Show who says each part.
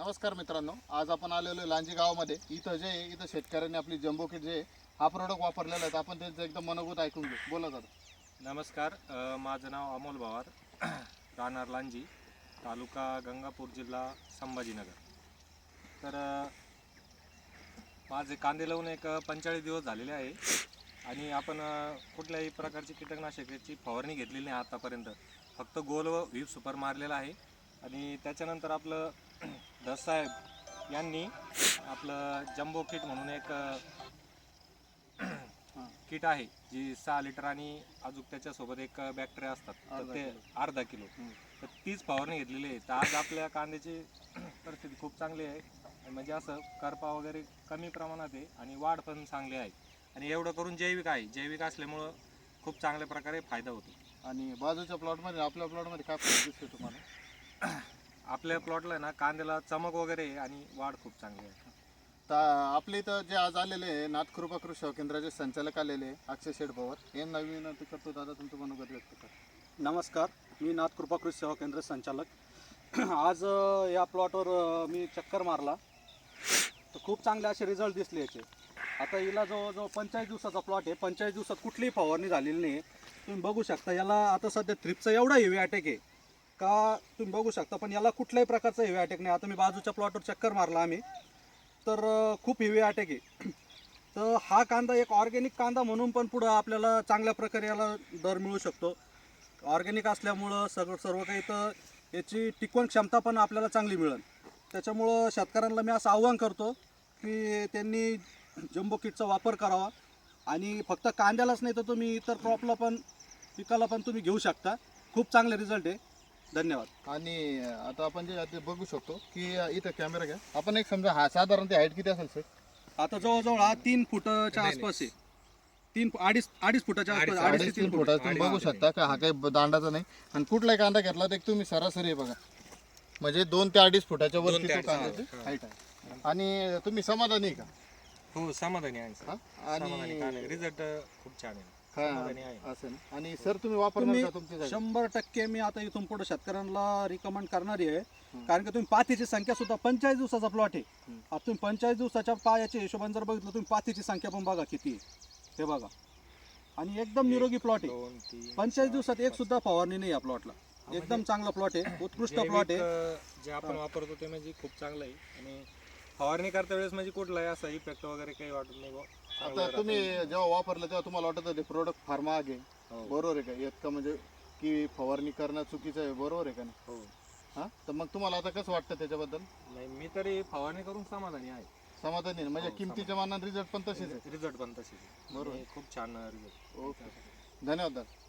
Speaker 1: नमस्कार मित्रांनो आज आपण आलेलो लांजी गावामध्ये. इथं जे आहे, इथं शेतकऱ्यांनी आपली जम्बो किट जे आहे, हा प्रोडक्ट वापरलेला आहे. तर आपण त्यांचं एकदम मनोगत ऐकून घेऊ. बोला दादा.
Speaker 2: नमस्कार अ, माझं नाव अमोल पवार राहणार लांजी तालुका गंगापूर जिल्हा संभाजीनगर. तर अ, माझे कांदे लावून एक पंचेचाळीस दिवस झालेले आहे. आणि आपण अ, कुठल्याही प्रकारची कीटकनाशकाची फवारणी घेतलेली नाही आतापर्यंत. फक्त गोल व व्हीप सुपर मारलेला आहे. आणि त्याच्यानंतर आपलं दसाहेब यांनी आपलं जम्बो किट म्हणून एक किट आहे जी सहा लिटर आणि अजून त्याच्यासोबत एक बॅक्टेरिया असतात. तर ते. अर्धा किलो. तर तीच फवारणी घेतलेली आहे. तर आज आपल्या कांद्याची परिस्थिती खूप चांगली आहे. म्हणजे असं करपा वगैरे कमी प्रमाणात आहे आणि वाढ पण चांगली आहे. आणि एवढं करून जैविक आहे. जैविक असल्यामुळं खूप चांगल्या प्रकारे फायदा होतो.
Speaker 1: आणि बाजूच्या प्लॉटमध्ये आपल्या प्लॉटमध्ये काय दिसतो तुम्हाला?
Speaker 2: आपल्या प्लॉटला ना कांद्याला चमक वगैरे आहे आणि वाढ खूप चांगली आहे.
Speaker 1: तर आपल्या इथं जे आज आलेले आहे नाथकृपा कृषी सेवा केंद्राचे संचालक आलेले आहे, अक्षय शेठ पवार हे नवीन विनंती करतो दादा तुमचं मनोगत व्यक्त करा.
Speaker 3: नमस्कार मी नाथ कृपा कृषी सेवा केंद्र संचालक. आज अ, या प्लॉटवर अ, मी चक्कर मारला. तर खूप चांगले असे रिझल्ट दिसले याचे. आता हिला जवळजवळ पंचेचाळीस दिवसाचा प्लॉट आहे पंचेचाळीस दिवसात कुठलीही फवारणी झालेली नाही. तुम्ही बघू शकता याला आता सध्या थ्रिपचा एवढा हेवी अटॅक आहे. का तुम्ही बघू शकता पण याला कुठल्याही प्रकारचा हेवी अटॅक नाही. आता मी बाजूच्या प्लॉटवर चक्कर मारला आम्ही. तर खूप हेवी अटॅक आहे. तर हा कांदा एक ऑर्गॅनिक कांदा म्हणून पण पुढं आपल्याला चांगल्या प्रकारे याला दर मिळू शकतो. ऑर्गॅनिक असल्यामुळं सगळं सर्व काही तर याची टिकवण क्षमता पण आपल्याला चांगली मिळेल. त्याच्यामुळं शेतकऱ्यांना मी असं आव्हान करतो की त्यांनी जम्बो किटचा वापर करावा. आणि फक्त कांद्यालाच नाही तर तुम्ही इतर क्रॉपला पण पिकाला पण तुम्ही घेऊ शकता. खूप चांगले रिझल्ट आहे. धन्यवाद.
Speaker 1: आणि आता आपण जे आता बघू शकतो की इथं कॅमेरा घ्या. आपण एक समजा हा साधारण ते हाईट किती असेल सर
Speaker 3: आता जवळजवळ हा तीन फुटाच्या आसपास आहे. तीन अडीच अडीच फुटाच्या आसपास अडीच ते तीन
Speaker 1: तीन
Speaker 3: फुट
Speaker 1: फुटाचा तुम्ही बघू शकता का? हा काही दांडाचा नाही. आणि कुठलाही कांदा घेतला तर एक तुम्ही सरासरी बघा. म्हणजे दोन ते अडीच फुटाच्या वरती
Speaker 2: ते
Speaker 1: कांद्याची. हाईट आहे. आणि तुम्ही समाधानी आहे का?
Speaker 2: हो समाधानी आहे
Speaker 1: आणि
Speaker 2: रिझल्ट खूप छान आहे.
Speaker 1: हा,
Speaker 2: समाधानी आहे.
Speaker 1: असं ना. आणि सर तुम्ही वापरणार
Speaker 3: तुम्ही
Speaker 1: का तुमच्या जागी?
Speaker 3: शंभर टक्के मी आता इथून पुढे शेतकऱ्यांना रिकमेंड करणारी आहे. कारण की तुम्ही पाथीची संख्या सुद्धा पंचेचाळीस दिवसाचा प्लॉट आहे.
Speaker 1: हम्म.
Speaker 3: आता तुम्ही पंचेचाळीस दिवसाच्या पायाच्या हिशोबाने जर बघितलं तुम्ही पाथीची संख्या पण बघा किती आहे. हे बघा. आणि एकदम निरोगी प्लॉट आहे.
Speaker 2: दोन तीन
Speaker 3: पंचेचाळीस दिवसात एक सुद्धा फवारणी नाही या प्लॉटला एकदम चांगला प्लॉट आहे. उत्कृष्ट प्लॉट आहे.
Speaker 2: अ, जे आपण वापरतो ते म्हणजे खूप चांगलं आहे. आणि फवारणी करता वेळेस म्हणजे कुठलाही असा इफेक्ट वगैरे काही वाटत नाही बुवा. चांगलं
Speaker 1: आता तुम्ही. जेव्हा वापरलं तेव्हा तुम्हाला वाटत होते प्रोडक्ट फार महाग आहे
Speaker 2: हो.
Speaker 1: बरोबर आहे का इतकं म्हणजे की फवारणी करणं चुकीचं आहे बरोबर आहे का नाही
Speaker 2: हो.
Speaker 1: हा तर मग तुम्हाला आता कसं वाटतं त्याच्याबद्दल
Speaker 2: नाही मी तरी फवारणी करून समाधानी आहे
Speaker 1: समाधानी आहे? म्हणजे
Speaker 2: हो,
Speaker 1: किमतीच्या मानाने रिझल्ट पण तसेच आहे
Speaker 2: रिझल्ट पण तसेच आहे.
Speaker 1: बरोबर.
Speaker 2: खूप छान रिझल्ट
Speaker 1: ओके धन्यवाद दादा